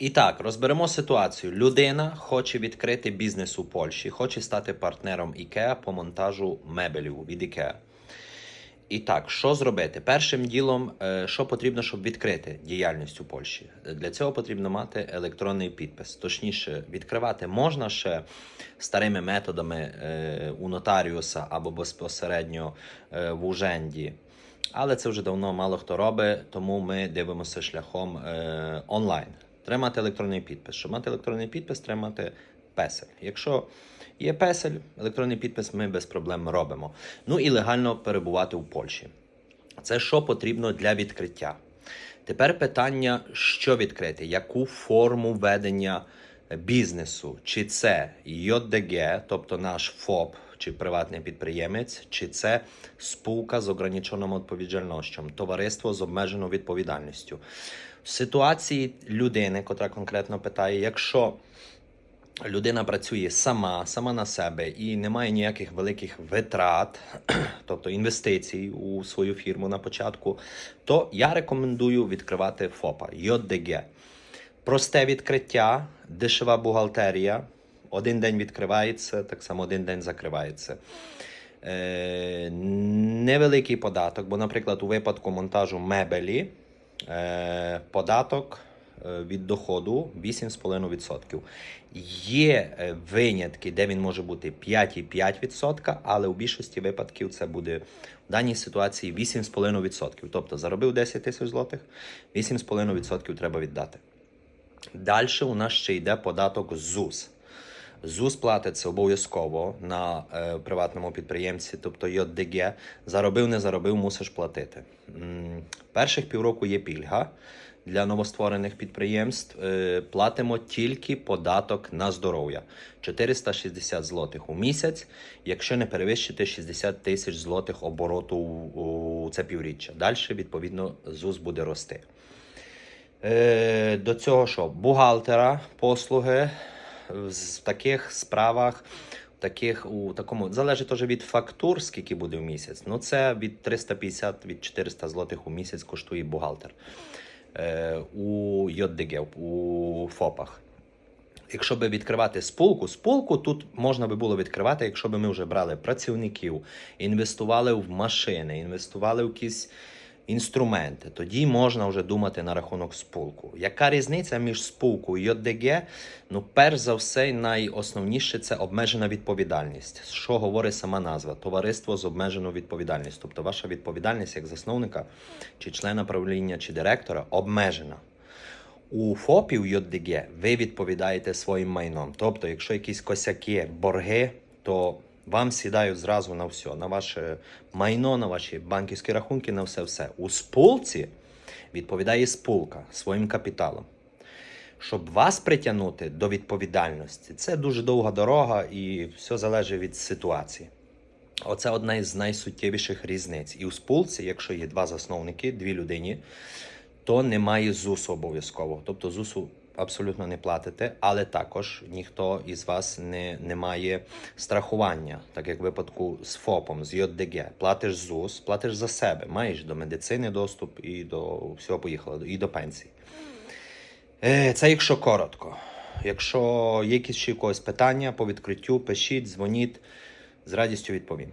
І так, розберемо ситуацію. Людина хоче відкрити бізнес у Польщі, хоче стати партнером IKEA по монтажу мебелів від IKEA. І так, що зробити? Першим ділом, е, що потрібно, щоб відкрити діяльність у Польщі? Для цього потрібно мати електронний підпис. Точніше, відкривати можна ще старими методами е, у нотаріуса або безпосередньо е, в уженді. Але це вже давно мало хто робить, тому ми дивимося шляхом онлайн. Треба мати електронний підпис. Щоб мати електронний підпис, треба мати песель. Якщо є песель, електронний підпис ми без проблем робимо. Ну і легально перебувати у Польщі. Це що потрібно для відкриття. Тепер питання, що відкрити, яку форму ведення бізнесу, чи це ЙДГ, тобто наш ФОП чи приватний підприємець, чи це спілка з ограниченою відповідальністю, товариство з обмеженою відповідальністю. В ситуації людини, котра конкретно питає, якщо людина працює сама, сама на себе і не має ніяких великих витрат, тобто інвестицій у свою фірму на початку, то я рекомендую відкривати ФОПа ЙДГ. Просте відкриття, дешева бухгалтерія. Один день відкривається, так само один день закривається. Е, невеликий податок, бо, наприклад, у випадку монтажу мебелі е, податок е, від доходу 8,5%. Є е, винятки, де він може бути 5,5%, але у більшості випадків це буде в даній ситуації 8,5%. Тобто заробив 10 тисяч злотих, 8,5% треба віддати. Далі у нас ще йде податок ЗУС. ЗУС платиться обов'язково на е, приватному підприємці, тобто ЙДГ. Заробив, не заробив, мусиш платити. М, Перших півроку є пільга для новостворених підприємств. Е, платимо тільки податок на здоров'я 460 злотих у місяць, якщо не перевищити 60 тисяч злотих обороту у, у це півріччя. Далі, відповідно, ЗУС буде рости. Е, до цього що? Бухгалтера, послуги в таких справах, таких, у такому, залежить теж від фактур, скільки буде в місяць. Ну, це від 350 від 400 злотих у місяць коштує бухгалтер е, у ЙДГ, у ФОПах. Якщо би відкривати спілку, спілку тут можна би було відкривати, якщо б ми вже брали працівників, інвестували в машини, інвестували в якісь інструменти. Тоді можна вже думати на рахунок спілку. Яка різниця між спілкою і ЙДГ? Ну, перш за все, найосновніше це обмежена відповідальність. Що говорить сама назва? Товариство з обмеженою відповідальністю. Тобто ваша відповідальність як засновника, чи члена правління, чи директора обмежена. У ФОПів ЙДГ ви відповідаєте своїм майном. Тобто, якщо якісь косяки, борги, то вам сідають зразу на все, на ваше майно, на ваші банківські рахунки, на все-все. У спулці відповідає спулка своїм капіталом. Щоб вас притягнути до відповідальності, це дуже довга дорога і все залежить від ситуації. Оце одна із найсуттєвіших різниць. І у спулці, якщо є два засновники, дві людині, то немає ЗУСу обов'язково. Тобто ЗУСу абсолютно не платите, але також ніхто із вас не, не має страхування, так як в випадку з ФОПом, з ЙДГ. Платиш ЗУС, платиш за себе, маєш до медицини доступ і до всього поїхало, і до пенсії. Е, Це якщо коротко. Якщо є якісь ще якогось питання по відкриттю, пишіть, дзвоніть, з радістю відповім.